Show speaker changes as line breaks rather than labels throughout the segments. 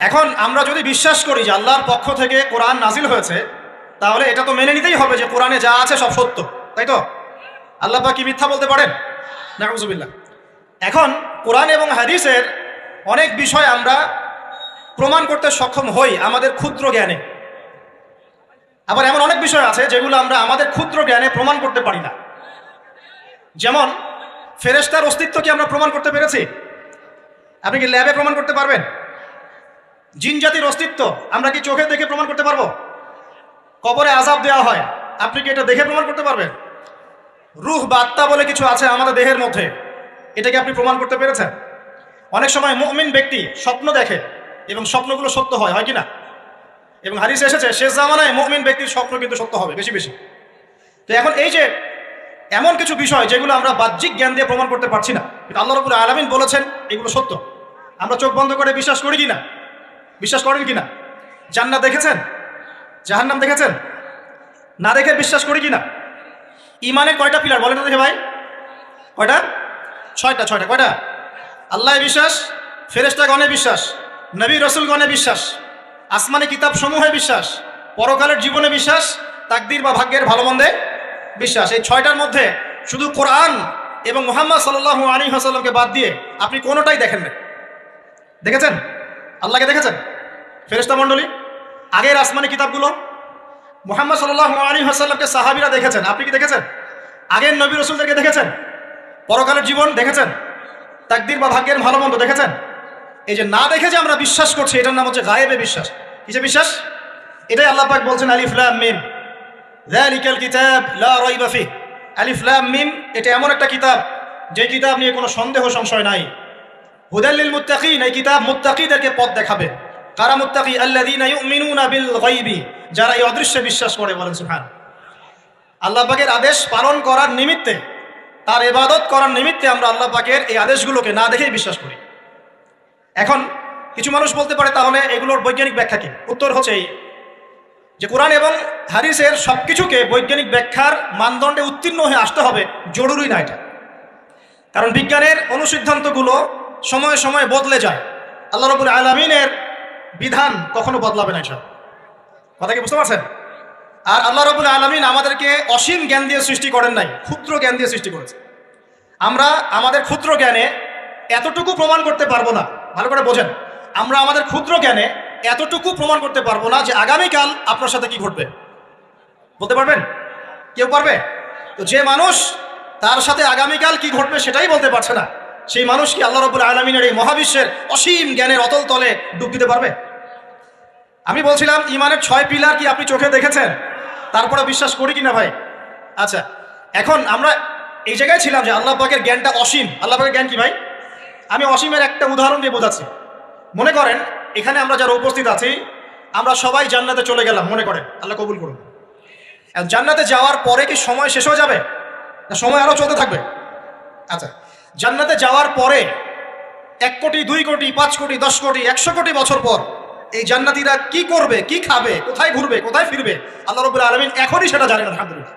এখন আমরা যদি বিশ্বাস করি যে আল্লাহর পক্ষ থেকে কোরআন নাজিল হয়েছে, তাহলে এটা তো মেনে নিতেই হবে যে কোরআনে যা আছে সব সত্য, তাই তো? আল্লাহ কি মিথ্যা বলতে পারেন? নাউজুবিল্লাহ। এখন কোরআন এবং হাদিসের অনেক বিষয় আমরা প্রমাণ করতে সক্ষম হই আমাদের ক্ষুদ্র জ্ঞানে। আবার এমন অনেক বিষয় আছে যেগুলো আমরা আমাদের ক্ষুদ্র জ্ঞানে প্রমাণ করতে পারি না। যেমন, ফেরেশতার অস্তিত্ব কি আমরা প্রমাণ করতে পেরেছি? আপনি কি ল্যাবে প্রমাণ করতে পারবেন? জিন জাতির অস্তিত্ব, আমরা কি চোখে দেখে প্রমাণ করতে পারব? কবরে আজাব দেওয়া হয়, আপনি কি এটা দেখে প্রমাণ করতে পারবেন? রুহ বা আত্মা বলে কিছু আছে আমাদের দেহের মধ্যে, এটাকে আপনি প্রমাণ করতে পেরেছেন? অনেক সময় মুমিন ব্যক্তি স্বপ্ন দেখে এবং স্বপ্নগুলো সত্য হয় হয় কি না এবং হারিস এসেছে, শেষ জামানায় মুমিন ব্যক্তির স্বপ্ন কিন্তু সত্য হবে, বেশি বেশি। তো এখন এই যে এমন কিছু বিষয় যেগুলো আমরা বাহ্যিক জ্ঞান দিয়ে প্রমাণ করতে পারছি না আল্লাহ রবুল আলমিন বলেছেন, এগুলো সত্য। আমরা চোখ বন্ধ করে বিশ্বাস করি কি না বিশ্বাস করেন কি না জান্নাত দেখেছেন? জাহান্নাম দেখেছেন? না দেখে বিশ্বাস করি কি না ইমানের কয়টা পিলার? বলেন দেখে ভাই। কয়টা? ছয়টা ছয়টা, কয়টা? আল্লাহ বিশ্বাস ফেরেস্তা গণে বিশ্বাস, নবী রসুল গণে বিশ্বাস, আসমানি কিতাব সমূহে বিশ্বাস, পরকালের জীবনে বিশ্বাস, তাকদির বা ভাগ্যের ভালো মন্দে বিশ্বাস। এই ছয়টার মধ্যে শুধু কোরআন এবং মোহাম্মদ সাল্লাহ আলী হাসাল্লামকে বাদ দিয়ে আপনি কোনোটাই দেখেন না দেখেছেন? আল্লাহকে দেখেছেন? ফেরেস্তা মণ্ডলী, আগের আসমানি কিতাবগুলো মোহাম্মদ সাল্লাহ আলী হাসাল্লামকে সাহাবিরা দেখেছেন। আপনি কি দেখেছেন? আগের নবী রসুলদেরকে দেখেছেন? পরকালের জীবন দেখেছেন? তাকদির বা ভাগ্যের ভালো মন্দ দেখেছেন? এই যে না দেখে যে আমরা বিশ্বাস করছি, এটার নাম হচ্ছে গায়েবে বিশ্বাস। কিসে বিশ্বাস? এটাই আল্লাহ পাক বলছেন আলিফলাম মিম। কিতাব আলিফলাম মিম, এটা এমন একটা কিতাব যে কিতাব নিয়ে কোনো সন্দেহ, সংশয় নাই। হুদাল্লিল মুত্তাকিন, এই কিতাব মুত্তাকিদেরকে পথ দেখাবে। কারা মুত্তাকি? আল্লাযীনা ইউমিনুনা বিল গায়বি, যারা এই অদৃশ্যে বিশ্বাস করে, বলেন সুবহান। আল্লাহ পাকের আদেশ পালন করার নিমিত্তে, তার ইবাদত করার নিমিত্তে আমরা আল্লাহ পাকের এই আদেশগুলোকে না দেখেই বিশ্বাস করি। এখন কিছু মানুষ বলতে পারে, তাহলে এগুলোর বৈজ্ঞানিক ব্যাখ্যা কি? উত্তর হচ্ছে এই, যে কোরআন এবং হাদিসের সব কিছুকে বৈজ্ঞানিক ব্যাখ্যার মানদণ্ডে উত্তীর্ণ হয়ে আসতে হবে, জরুরি না এটা। কারণ বিজ্ঞানের অনুসিদ্ধান্তগুলো সময়ে সময়ে বদলে যায়। আল্লাহ রবুল আলমিনের বিধান কখনো বদলাবে না এসব কথা কি বুঝতে পারছেন? আর আল্লাহ রবুল আলমিন আমাদেরকে অসীম জ্ঞান দিয়ে সৃষ্টি করেন নাই, ক্ষুদ্র জ্ঞান দিয়ে সৃষ্টি করেছে। আমরা আমাদের ক্ষুদ্র জ্ঞানে এতটুকু প্রমাণ করতে পারব না, ভালো করে বোঝেন। আমরা আমাদের ক্ষুদ্র জ্ঞানে এতটুকু প্রমাণ করতে পারব না যে আগামীকাল আপনার সাথে কি ঘটবে। বলতে পারবেন? কেউ পারবে? তো যে মানুষ তার সাথে আগামীকাল কি ঘটবে সেটাই বলতে পারছে না। সেই মানুষ কি আল্লাহ রবুল আলমিনের এই মহাবিশ্বের অসীম জ্ঞানের অতল তলে ডুব দিতে পারবে? আমি বলছিলাম, ইমানের ছয় পিলার কি আপনি চোখে দেখেছেন? তারপরে বিশ্বাস করি কিনা ভাই? আচ্ছা এখন আমরা এই জায়গায় ছিলাম যে আল্লাহ পাকের জ্ঞানটা অসীম। আল্লাহ পাকের জ্ঞান কি ভাই? আমি অসীমের একটা উদাহরণ দিয়ে বোঝাচ্ছি। মনে করেন, এখানে আমরা যারা উপস্থিত আছি, আমরা সবাই জান্নাতে চলে গেলাম, মনে করেন। আল্লাহ কবুল করুন। জান্নাতে যাওয়ার পরে কি সময় শেষ হয়ে যাবে? না, সময় আরও চলতে থাকবে? আচ্ছা জান্নাতে যাওয়ার পরে এক কোটি, দুই কোটি, পাঁচ কোটি, দশ কোটি, একশো কোটি বছর পর এই জান্নাতিরা কি করবে, কি খাবে, কোথায় ঘুরবে, কোথায় ফিরবে, আল্লাহ রবুল আলমিন এখনই সেটা জানেন, আলহামদুলিল্লাহ।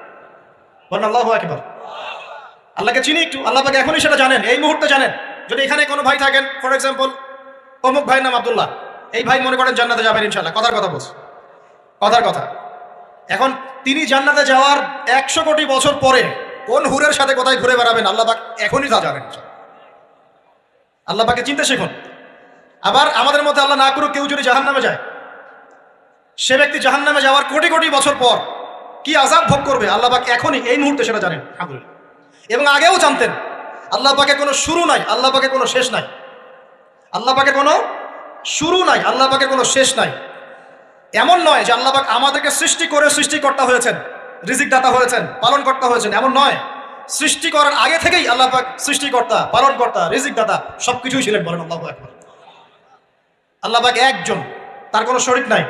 বলেন, আল্লাহ একবার আল্লাহকে চিনি একটু, আল্লাহ পাকে এখনই সেটা জানেন, এই মুহূর্তে জানেন। যদি এখানে কোনো ভাই থাকেন ফর এক্সাম্পল অমুক ভাইয়ের নাম আব্দুল্লাহ, এই ভাই মনে করেন জান্নাতে যাবেন ইনশাল্লাহ কথার কথা বলছে। কথার কথা। এখন তিনি জান্নাতে যাওয়ার একশো কোটি বছর পরে কোন হুরের সাথে কোথায় ঘুরে বেড়াবেন? আল্লাহ পাক এখনই জানেন। আল্লাহ পাকে চিন্তা শিখুন। আবার আমাদের মধ্যে আল্লাহ না করুক, কেউ যদি জাহান নামে যায়, সে ব্যক্তি জাহান নামে যাওয়ার কোটি কোটি বছর পর কি আজাব ভোগ করবে? আল্লাহ পাক এখনই এই মুহূর্তে সেটা জানেন। এবং আগেও জানতেন আল্লাহ পাকে কোনো শুরু নাই আল্লাহ পাকে কোনো শেষ নাই। আল্লাহ পাকে কোনো শুরু নাই আল্লাহ পাকে কোনো শেষ নাই। এমন নয় যে আল্লাহ পাক আমাদেরকে সৃষ্টি করে সৃষ্টিকর্তা হয়েছেন। রিজিক দাতা হয়েছেন পালন কর্তা হয়েছেন, এমন নয়। সৃষ্টি করার আগে থেকেই আল্লাহ সৃষ্টিকর্তা, পালনকর্তা রিজিক দাতা সব কিছুই ছিলেন বলেন আল্লাহ একবার আল্লাহ একজন, তার কোনো শরিক নাই।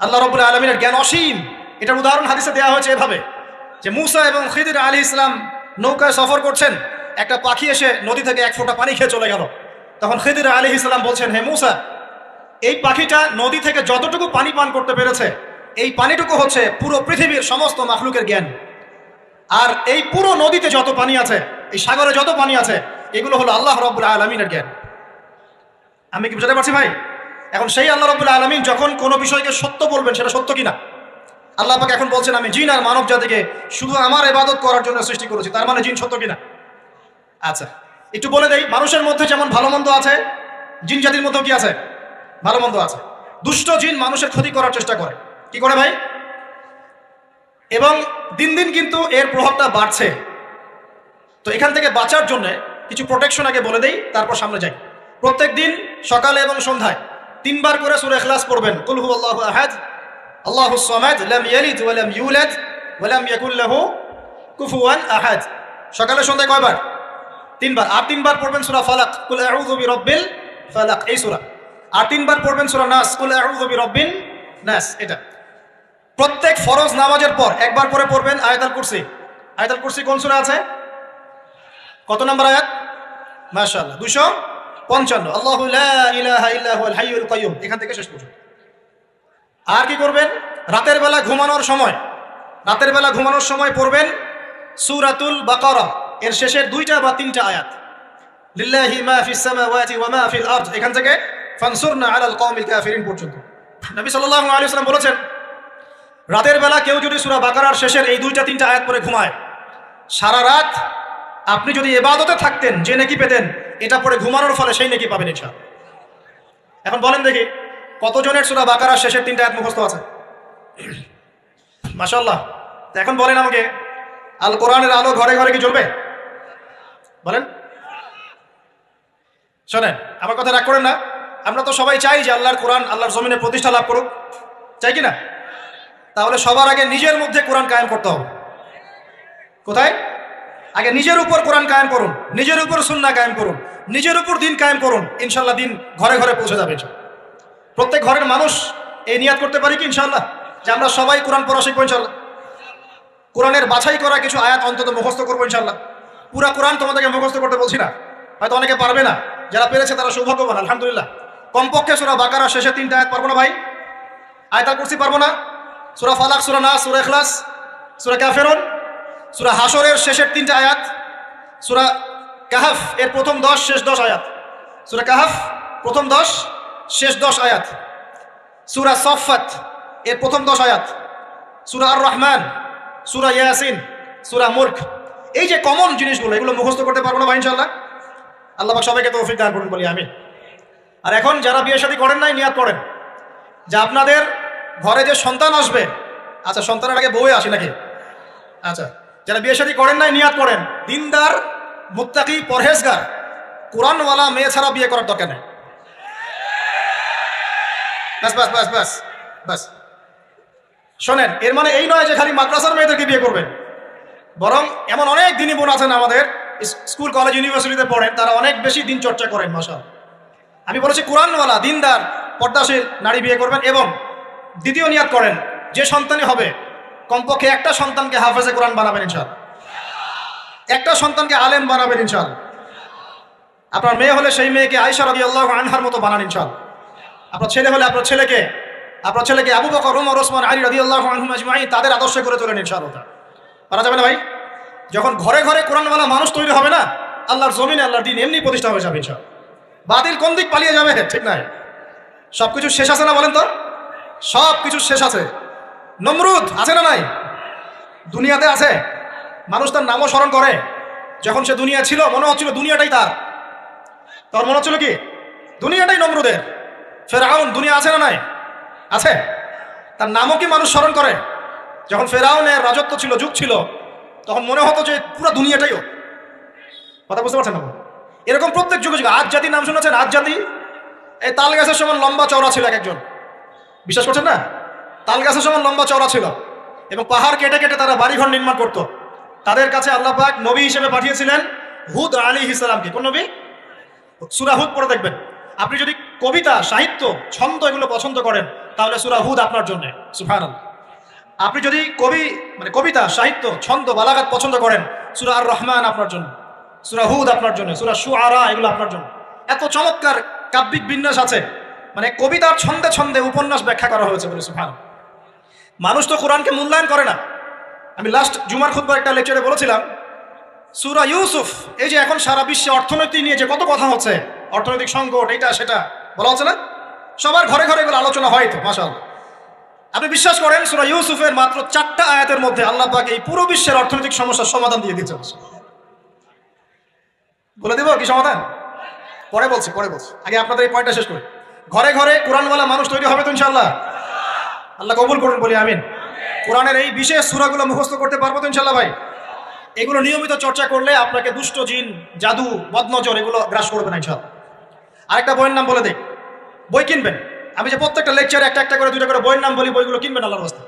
আল্লাহ রবুল আলমিনের জ্ঞান অসীম। এটার উদাহরণ হাদিসে দেওয়া হয়েছে এভাবে, যে মুসা এবং খিদির আলী ইসলাম নৌকায় সফর করছেন, একটা পাখি এসে নদী থেকে এক ফোঁটা পানি খেয়ে চলে গেল। তখন খিদির আলী ইসলাম বলছেন, হে মুসা, এই পাখিটা নদী থেকে যতটুকু পানি পান করতে পেরেছে এই পানিটুকু হচ্ছে পুরো পৃথিবীর সমস্ত মাখলুকের জ্ঞান। আর এই পুরো নদীতে যত পানি আছে, এই সাগরে যত পানি আছে, এগুলো হলো আল্লাহ রব্বুল আলমিনের জ্ঞান। আমি কি বুঝাতে পারছি ভাই? এখন সেই আল্লাহ রবুল্লা আলমিন যখন কোনো বিষয়কে সত্য বলবেন, সেটা সত্য কিনা? আল্লাহ পাক এখন বলছেন, আমি জিন আর মানব জাতিকে শুধু আমার এবাদত করার জন্য সৃষ্টি করেছি। তার মানে জিন সত্য কিনা? আচ্ছা একটু বলে দেই, মানুষের মধ্যে যেমন ভালো মন্দ আছে, জিন জাতির মধ্যেও কি আছে? ভালো মন্দ আছে। দুষ্ট জিন মানুষের ক্ষতি করার চেষ্টা করে। কি করে ভাই? এবং দিন দিন কিন্তু এর প্রভাবটা বাড়ছে। তো এখান থেকে বাঁচার জন্য কিছু প্রোটেকশন আগে বলে দেই, তারপর সামনে যাই। প্রত্যেক দিন সকালে এবং সন্ধ্যায় তিনবার করে সুরে এখলাস পড়বেন। কুল হু আল্লাহু আহাদ, আল্লাহু সামাদ, লাম কুফুয়ান আহাদ। সকালে সন্ধ্যায় কয়বার? তিনবার। আর তিনবার পড়বেন সূরা ফালাক, কুল আউযু বিরাব্বিল ফালাক, এই সূরা। আর তিনবার পড়বেন সূরা নাস, কুল আউযু বিরাব্বিন নাস, এটা। প্রত্যেক ফরজ নামাজের পর একবার করে পড়বেন আয়াতুল কুরসি। আয়াতুল কুরসি কোন সূরা আছে? কত নম্বর আয়াত? মাশাআল্লাহ। দুশো পঞ্চান্ন। আল্লাহু কাইয়ুম। এখান থেকে শেষ পর্যন্ত। আর কি করবেন? রাতের বেলা ঘুমানোর সময়। রাতের বেলা ঘুমানোর সময় পড়বেন সূরাতুল বাকারা। এর শেষের দুইটা বা তিনটা আয়াত। লিল্লাহি মা ফিস সামাওয়াতি ওয়া মা ফিল এখান থেকে ফানসুরনা আলাল কওমিল কাফিরিন পর্যন্ত। নবী সাল্লাল্লাহু আলাইহি ওয়াসাল্লাম বলেছেন রাতের বেলা কেউ যদি সূরা বাকারার শেষের এই দুইটা, তিনটা আয়াত পরে ঘুমায়, সারা রাত আপনি যদি এবাদতে থাকতেন, যে নেকি পেতেন, এটা পরে ঘুমানোর ফলে সেই নেকি পাবেন ইচ্ছা এখন বলেন দেখি, কতজনের সুরা বাকারার শেষের তিনটা আয়াত মুখস্থ আছে? মাশাল্লাহ তো এখন বলেন আমাকে, আল কোরআনের আলো ঘরে ঘরে কি জ্বলবে? বলেন। শোনেন, আমার কথা রাগ করেন না। আমরা তো সবাই চাই যে আল্লাহর কোরআন, আল্লাহর জমিনে প্রতিষ্ঠা লাভ করুক। চাই কি না? তাহলে সবার আগে নিজের মধ্যে কোরআন কায়েম করতে হবে। কোথায়? আগে নিজের উপর কোরআন কায়েম করুন, নিজের উপর সুন্না কায়েম করুন, নিজের উপর দিন কায়েম করুন ইনশাল্লাহ দিন ঘরে ঘরে পৌঁছে যাবে প্রত্যেক ঘরের মানুষ এই নিয়াত করতে পারি কি ইনশাল্লাহ যে আমরা সবাই কোরআন পড়া শিখব ইনশাল্লাহ কোরআনের বাছাই করা কিছু আয়াত অন্তত মুখস্থ করব ইনশাল্লাহ পুরা কোরআন তোমাদেরকে মুখস্থ করতে বলছি না। হয়তো অনেকে পারবে না। যারা পেরেছে তারা সৌভাগ্যবান, আলহামদুলিল্লাহ। কমপক্ষে সুরা বাকারা শেষে তিনটা আয়াত পারব না ভাই? আয়তাল করছি পারব না? সুরা ফালাক, সুরা নাস, সুরা এখলাস সুরা ক্যাফেরন সুরা হাসরের শেষের তিনটা আয়াত, সুরা কাহাফ এর প্রথম দশ, শেষ দশ আয়াত। সুরা কাহাফ, প্রথম দশ, শেষ দশ আয়াত। সুরা সফাত এর প্রথম দশ আয়াত। সুরা আর রহমান সুরা ইয়াসিন, সুরা মুল্ক। এই যে কমন জিনিসগুলো, এগুলো মুখস্থ করতে পারব না ভাই ইনশাল্লাহ আল্লাহ সবাইকে তৌফিক দান করুন বলি আমি আর এখন যারা বিয়ে শাদী করেন নাই, নিয়াত করেন। যে আপনাদের ঘরে যে সন্তান আসবে। আচ্ছা সন্তানের আগে বউয়ে আসে নাকি? আচ্ছা যারা বিয়ে শাদী করেন নাই, নিয়াত করেন। দিনদার, মুত্তাকি, পরহেজগার, কোরআনওয়ালা মেয়ে ছাড়া বিয়ে করার দরকার নেই। ব্যাস ব্যাস ব্যাস ব্যাস ব্যাস। শোনেন, এর মানে এই নয় যে খালি মাদ্রাসার মেয়েদেরকে বিয়ে করবেন। বরং এমন অনেক দিনই বোন আছেন আমাদের স্কুল, কলেজ, ইউনিভার্সিটিতে পড়েন, তারা অনেক বেশি দিন চর্চা করেন মাসা আমি বলেছি কোরআনওয়ালা, দিনদার, পর্দাশীল, নারী বিয়ে করবেন এবং দ্বিতীয় নিয়াত করেন, যে সন্তানই হবে। কমপক্ষে একটা সন্তানকে হাফেজে কোরআন বানাবেন ইনশাল একটা সন্তানকে আলেম বানাবেন ইনশাল আপনার মেয়ে হলে সেই মেয়েকে আয়সা রবি আল্লাহ আনহার মতো বানান ইনশাল আপনার ছেলে হলে আপনার ছেলেকে আপনার ছেলেকে আবু বকর রুমর ওসমান, আলী রবি আল্লাহ আনহুম আজমাইন তাদের আদর্শ করে তোলেন ইনশাল ওটা পারা যাবে না ভাই? যখন ঘরে ঘরে কোরআনওয়ালা মানুষ তৈরি হবে না, আল্লাহর জমিনে আল্লাহর দিন এমনি প্রতিষ্ঠা হয়ে যাবে ইনশাল বাতিল কোন দিক পালিয়ে যাবে? ঠিক নাই। সব কিছু শেষ আছে না বলেন তো? সব কিছু শেষ আছে। নমরুদ আছে না নাই? দুনিয়াতে আছে। মানুষ তার নামও স্মরণ করে। যখন সে দুনিয়া ছিল, মনে হচ্ছিল দুনিয়াটাই তার। তার মনে হচ্ছিল কি? দুনিয়াটাই নমরুদের। ফেরাউন দুনিয়া আছে না নাই? আছে। তার নামও কি মানুষ স্মরণ করে? যখন ফেরাউনের রাজত্ব ছিল, যুগ ছিল, তখন মনে হতো যে পুরো দুনিয়াটাই ও কথা বুঝতে পারছেন না এরকম প্রত্যেক যুগে যুগে আজ জাতির নাম শুনেছেন? আজ জাতি? এই তাল গাছের সমান লম্বা চওড়া ছিল এক একজন। বিশ্বাস করছেন না? তাল গাছের সমান লম্বা চওড়া ছিল এবং পাহাড় কেটে কেটে তারা বাড়িঘর নির্মাণ করত। তাদের কাছে আল্লাহ পাক নবী হিসেবে পাঠিয়েছিলেন হুদ আলী ইসলামকে কোন নবী? সুরা হুদ পড়ে দেখবেন। আপনি যদি কবিতা, সাহিত্য, ছন্দ এগুলো পছন্দ করেন, তাহলে সুরা হুদ আপনার জন্য। সুফান আপনি যদি কবি মানে কবিতা, সাহিত্য, ছন্দ, বালাগাত পছন্দ করেন, সুরা আর রহমান আপনার জন্য, সুরা হুদ আপনার জন্য, সুরা সুআরা এগুলো আপনার জন্য। এত চমৎকার কাব্যিক বিন্যাস আছে। মানে কবিতার ছন্দে ছন্দে উপন্যাস ব্যাখ্যা করা হয়েছে বলে সুফান মানুষ তো কোরআনকে মূল্যায়ন করে না। আমি লাস্ট জুমার খুদ্বার একটা লেকচারে বলেছিলাম, সুরা ইউসুফ, এই যে এখন সারা বিশ্বে অর্থনীতি নিয়ে যে কত কথা হচ্ছে, অর্থনৈতিক সংকট এইটা সেটা, বলা হচ্ছে না? সবার ঘরে ঘরে এগুলো আলোচনা হয় তো মাসাল আপনি বিশ্বাস করেন, সুরা ইউসুফের মাত্র চারটা আয়াতের মধ্যে আল্লাহ পাক এই পুরো বিশ্বের অর্থনৈতিক সমস্যার সমাধান দিয়ে দিচ্ছে বলে দেবো কি সমাধান? পরে বলছি পরে বলছি। আগে আপনাদের এই পয়েন্টটা শেষ করি। ঘরে ঘরে কোরআনওয়ালা মানুষ তৈরি হবে তো ইনশাল্লাহ আল্লাহ কবুল করুন, বলি আমিন। কোরআনের এই বিশেষ সুরাগুলো মুখস্থ করতে পারব তো ইনশাল্লাহ ভাই? এগুলো নিয়মিত চর্চা করলে আপনাকে দুষ্ট জিন, জাদু, বদনজর এগুলো গ্রাস করবে না ইনশাল্লাহ আরেকটা বইয়ের নাম বলে দিই। বই কিনবেন? আমি যে প্রত্যেকটা লেকচারে একটা একটা করে, দুইটা করে বইয়ের নাম বলি, বইগুলো কিনবেন আল্লাহর রাস্তা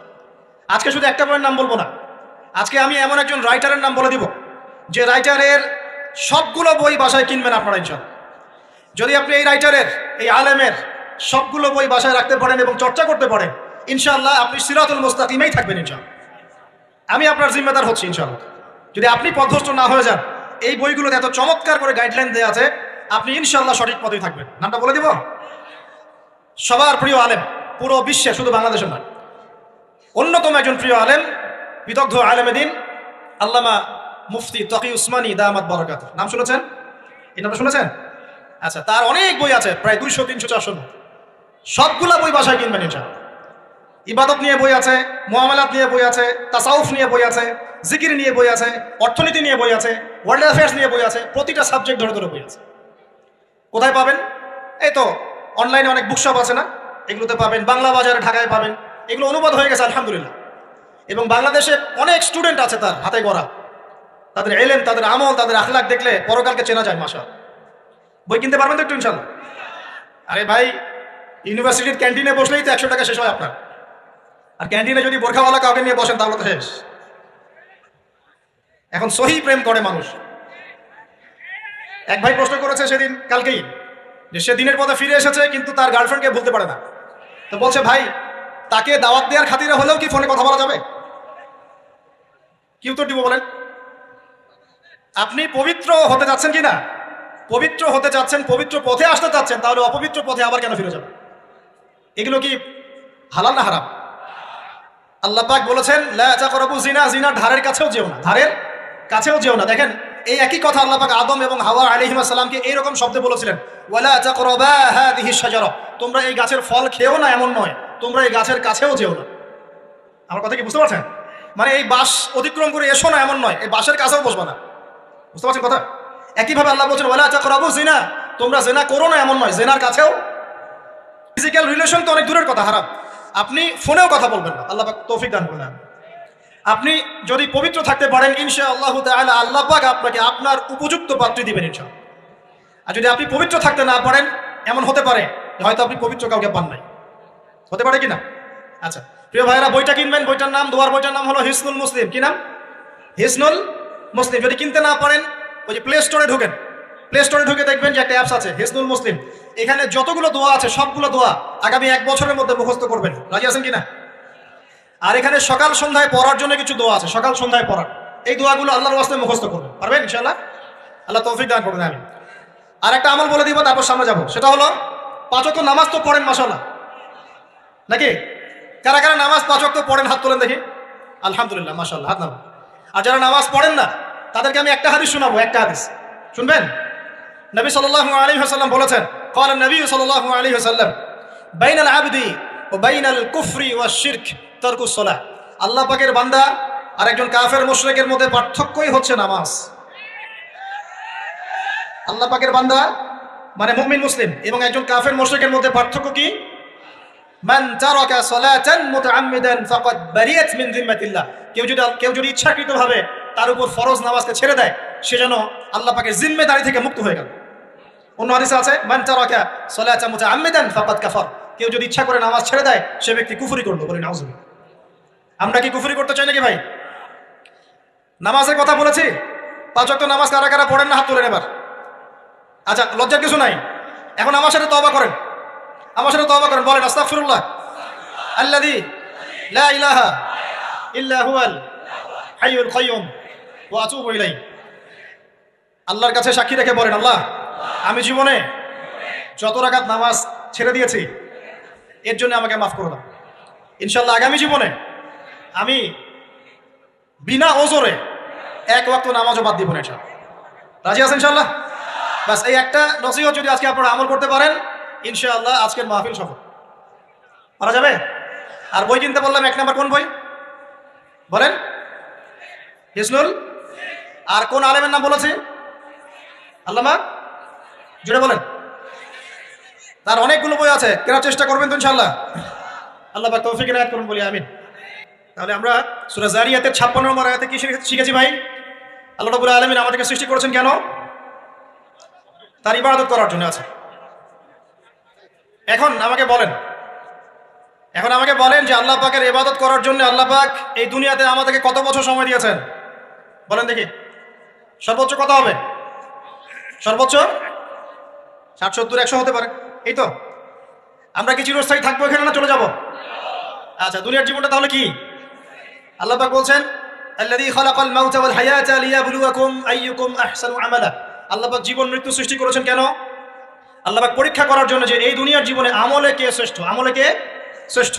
আজকে শুধু একটা বইয়ের নাম বলব না। আজকে আমি এমন একজন রাইটারের নাম বলে দিব, যে রাইটারের সবগুলো বই বাসায় কিনবেন আপনারা ইনশাল্লাহ যদি আপনি এই রাইটারের এই আলেমের সবগুলো বই বাসায় রাখতে পারেন এবং চর্চা করতে পারেন ইনশাল্লাহ আপনি সিরাতুল মুস্তাকিমেই থাকবেন ইনশাল্লাহ আমি আপনার জিম্মেদার হচ্ছি ইনশাল্লাহ যদি আপনি পথভ্রষ্ট না হয়ে যান, এই বইগুলোতে এত চমৎকার করে গাইডলাইন দেওয়া আছে, আপনি ইনশাল্লাহ সঠিক পথেই থাকবেন। নামটা বলে দিব? সবার প্রিয় আলেম, পুরো বিশ্বে, শুধু বাংলাদেশের নয়। অন্যতম একজন প্রিয় আলেম, বিদগ্ধ আলেমে দিন, আল্লামা মুফতি তকি উসমানী দামাত বরকাত। নাম শুনেছেন? এই নামটা শুনেছেন? আচ্ছা তার অনেক বই আছে, প্রায় দুইশো, তিনশো, চারশো সবগুলা বই বাসায় কিনবেন ইনশাল্লাহ ইবাদত নিয়ে বই আছে মোহামেলাত নিয়ে বই আছে, তাসাউফ নিয়ে বই আছে, জিকির নিয়ে বই আছে, অর্থনীতি নিয়ে বই আছে, ওয়ার্ল্ড অ্যাফেয়ার্স নিয়ে বই আছে, প্রতিটা সাবজেক্ট ধরে ধরে বই আছে। কোথায় পাবেন? এই তো, অনলাইনে অনেক বুকশপ আছে না? এগুলোতে পাবেন, বাংলা বাজারে, ঢাকায় পাবেন। এগুলো অনুবাদ হয়ে গেছে, আলহামদুলিল্লাহ। এবং বাংলাদেশে অনেক স্টুডেন্ট আছে তার, হাতে গড়া। তাদের এলেন তাদের আমল, তাদের আখলাক দেখলে পরকালকে চেনা যায় মাসা বই কিনতে পারবেন তো একটু আরে ভাই, ইউনিভার্সিটির ক্যান্টিনে বসলেই তো একশো টাকা শেষ হয় আপনার। আর ক্যান্টিনে যদি বোরখাওয়ালা কাউকে নিয়ে বসেন, তাহলে তো শেষ। এখন সহি প্রেম করে মানুষ। এক ভাই প্রশ্ন করেছে সেদিন, কালকেই, যে সে দিনের পথে ফিরে এসেছে, কিন্তু তার গার্লফ্রেন্ডকে বলতে পারে না। তো বলছে, ভাই, তাকে দাওয়াত দেওয়ার খাতিরে হলেও কি ফোনে কথা বলা যাবে? কি উত্তর দিব বলেন? আপনি পবিত্র হতে যাচ্ছেন কি না? পবিত্র হতে চাচ্ছেন, পবিত্র পথে আসতে চাচ্ছেন, তাহলে অপবিত্র পথে আবার কেন ফিরে যাবেন? এগুলো কি হালাল না হারাম? আল্লাহ পাক বলেছেন, লা তাকরাবু জিনা জিনার ধারের কাছেও যেও না। ধারের কাছেও যেও না। দেখেন, এই একই কথা আল্লাহ পাক আদম এবং হাওয়া আলাইহিস সালামকে এইরকম শব্দে বলেছিলেন, ওয়ালা তাকরাবা হাদিহি শাজারা। তোমরা এই গাছের ফল খেও না, এমন নয়, তোমরা এই গাছের কাছেও যেও না। আমার কথা কি বুঝতে পারছেন? মানে এই বাস অতিক্রম করে এসো না, এমন নয়, এই বাসের কাছেও বসবা না। বুঝতে পারছেন কথা? একইভাবে আল্লাহ বলছেন, ওয়ালা তাকরাবু জিনা। তোমরা জেনা করো না, এমন নয়, জেনার কাছেও। ফিজিক্যাল রিলেশন তো অনেক দূরের কথা, হারাম। আপনি ফোনেও কথা বলবেন না। আল্লাহ তৌফিক দান করলেন আপনি যদি পবিত্র থাকতে পারেন ইনশা আল্লাহ তাআলা আল্লাহ পাক আপনাকে আপনার উপযুক্ত পাত্রী দিবেন ইনশা আর যদি আপনি পবিত্র থাকতে না পারেন, এমন হতে পারে, হয়তো আপনি পবিত্র কাউকে পান নাই। হতে পারে কি না? আচ্ছা প্রিয় ভাইরা বইটা কিনবেন, বইটার নাম, দোয়ার বইটার নাম হলো হিসনুল মুসলিম। কি নাম? হিসনুল মুসলিম। যদি কিনতে না পারেন ওই যে প্লে স্টোরে ঢোকেন। প্লে স্টোরে ঢুকে দেখবেন যে একটা অ্যাপস আছে হিসনুল মুসলিম এখানে যতগুলো দোয়া আছে, সবগুলো দোয়া আগামী এক বছরের মধ্যে মুখস্থ করবেন। রাজি আছেন কিনা? আর এখানে সকাল সন্ধ্যায় পড়ার জন্য কিছু দোয়া আছে, সকাল সন্ধ্যায় পড়ার। এই দোয়াগুলো আল্লাহর ওয়াস্তে মুখস্থ করবেন। পারবেন ইনশাল্লাহ আল্লাহ তৌফিক দান করবেন আমি আর একটা আমল বলে দিব, তারপর সামনে যাব। সেটা হলো পাঁচক নামাজ তো পড়েন মাসাল্লাহ নাকি? কারা কারা নামাজ পাঁচক তো পড়েন, হাত তোলেন দেখি। আলহামদুলিল্লাহ মাসাল্লাহ হাত নাম আর যারা নামাজ পড়েন না তাদেরকে আমি একটা হাদিস শোনাবো একটা হাদিস শুনবেন নবী সাল্লাল্লাহু আলাইহি ওয়াসাল্লাম বলেছেন قال النبي صلى الله عليه وسلم بين العبد وبين الكفر والشرك ترك الصلاه আল্লাহ পাকের বান্দা আর একজন কাফের মুশরিকের মধ্যে পার্থক্যই হচ্ছে নামাজ আল্লাহ পাকের বান্দা মানে মুমিন মুসলিম এবং একজন কাফের মুশরিকের মধ্যে পার্থক্য কি মান তারাকা সালাতান মুতাআম্মিদান ফাকাদ বারিয়াত মিন জিম্মাতিল্লাহ কেউ যদি কেউ যদি ইচ্ছাকৃতভাবে তার উপর ফরজ নামাজকে ছেড়ে দেয়, সে যেন আল্লাহ পাকের জিম্মেদারি থেকে মুক্ত হয়ে গেল। অন্য হাদিসে আছে, মান তারাকা সালাতা মুতাআম্মিদান ফাকাদ কাফার। কেউ যদি ইচ্ছা করে নামাজ ছেড়ে দেয়, সে ব্যক্তি কুফরি করল বলি নাউজুবিল্লাহ আমরা কি কুফরি করতে চাই নাকি ভাই? নামাজের কথা বলেছি, পাঁচ ওয়াক্ত নামাজ কারা কারা পড়েন না, হাত তুলেন এবার। আচ্ছা লজ্জার কিছু নাই। এখন আমার সাথে তওবা করেন। আমার সাথে তওবা করেন, বলেন, আস্তাগফিরুল্লাহ। আল্লাযী লা ইলাহা ইল্লা হুয়াল হাইয়ুল কাইয়ুম ওয়া আতুবু ইলাইহি আল্লাহর কাছে সাক্ষী রেখে বলেন, আল্লাহ, আমি জীবনে যত রাখাত নামাজ ছেড়ে দিয়েছি, এর জন্য আমাকে মাফ করে দাও। ইনশাল্লাহ আগামী জীবনে আমি বিনা ওজরে এক ওয়াক্ত নামাজও বাদ দিব না রাজি আছেন ইনশাল্লাহ বাস, এই একটা নসিহত যদি আজকে আপনারা আমল করতে পারেন, ইনশাআল্লাহ আজকের মাহফিল সফল। করা যাবে? আর বই কিনতে বললাম, এক নাম্বার কোন বই? বলেন, হিসনুল আর কোন আলেমের নাম বলেছে? আল্লামা? জুড়ে বলেন। তার অনেকগুলো বই আছে, কেনার চেষ্টা করবেন তো ইনশাল্লাহ আল্লাহ পাক তৌফিক এনায়েত করুন বলি, আমিন। তাহলে আমরা সূরা জারিয়াতের 56 নম্বর আয়াতে কি শিখে- শিখেছি ভাই? আল্লাহ রাব্বুল আলামিন আমাদেরকে সৃষ্টি করেছেন কেন? তার ইবাদত করার জন্য আছে। এখন আমাকে বলেন। এখন আমাকে বলেন যে আল্লাহ পাকের ইবাদত করার জন্য আল্লাহ পাক এই দুনিয়াতে আমাদেরকে কত বছর সময় দিয়েছেন? বলেন দেখি। সর্বোচ্চ কত হবে? সর্বোচ্চ? ষাট সত্তর একশো হতে পারে। এই তো। আমরা কি চিরস্থায়ী থাকব এখানে না চলে যাব? আচ্ছা দুনিয়ার জীবনটা তাহলে কি? আল্লাহ পাক বলছেন আল্লাহ পাক জীবন মৃত্যু সৃষ্টি করেছেন কেন? আল্লাহ পাক পরীক্ষা করার জন্য যে এই দুনিয়ার জীবনে আমলে কে শ্রেষ্ঠ? আমলে কে শ্রেষ্ঠ?